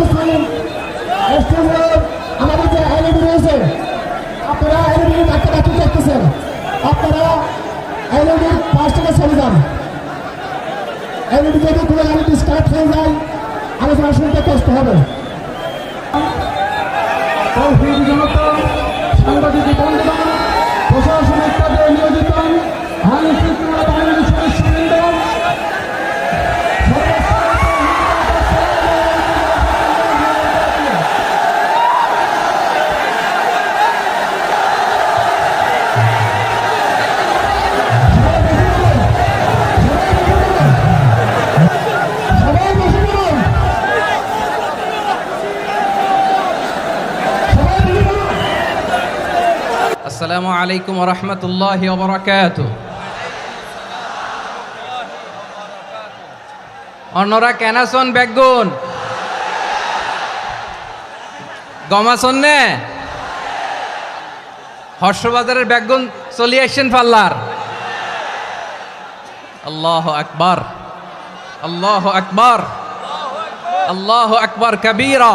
আকর্ষণ করতেছি আমাদের রয়েছে, আপনারা আইনজীবী ডাক্তার করতেছেন আপনারা আইনজীবীর পাঁচ টাকা চলে যান। এমনি যদি কোনো আমি ডিসকানেক্ট হয়ে যায়, আলোচনা শুনতে কষ্ট হবে। জনতা আসসালামু আলাইকুম রহমতুল্লাহ বরাকাত অন্যরা কেনাসন বেগুন? গমাসন নে? হর্ষবাজারের বেগুন চলি আসছেন পাল্লার। আল্লাহ আকবার। আল্লাহ আকবার। আল্লাহ আকবার কবীরা।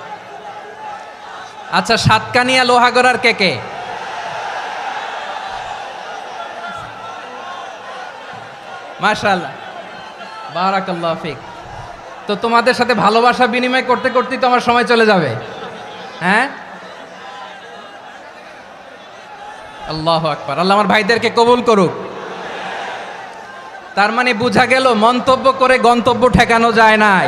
আচ্ছা সাতকানিয়া লোহাগড়ার কে কে? মাশাল্লাহ বারাকাল্লাহ ফিক। তো তোমাদের সাথে ভালোবাসা বিনিময় করতে করতেই তো আমার সময় চলে যাবে। হ্যাঁ? আল্লাহ আকবার। আল্লাহ আমার ভাইদেরকে কবুল করুক। তার মানে বোঝা গেল, মন্তব্য করে গন্তব্য ঠেকানো যায় নাই।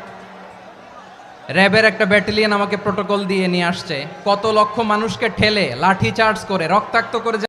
র্যাবের একটা ব্যাটালিয়ন আমাকে প্রোটোকল দিয়ে নিয়ে আসছে। কত লক্ষ মানুষকে ঠেলে, লাঠি চার্জ করে, রক্তাক্ত করে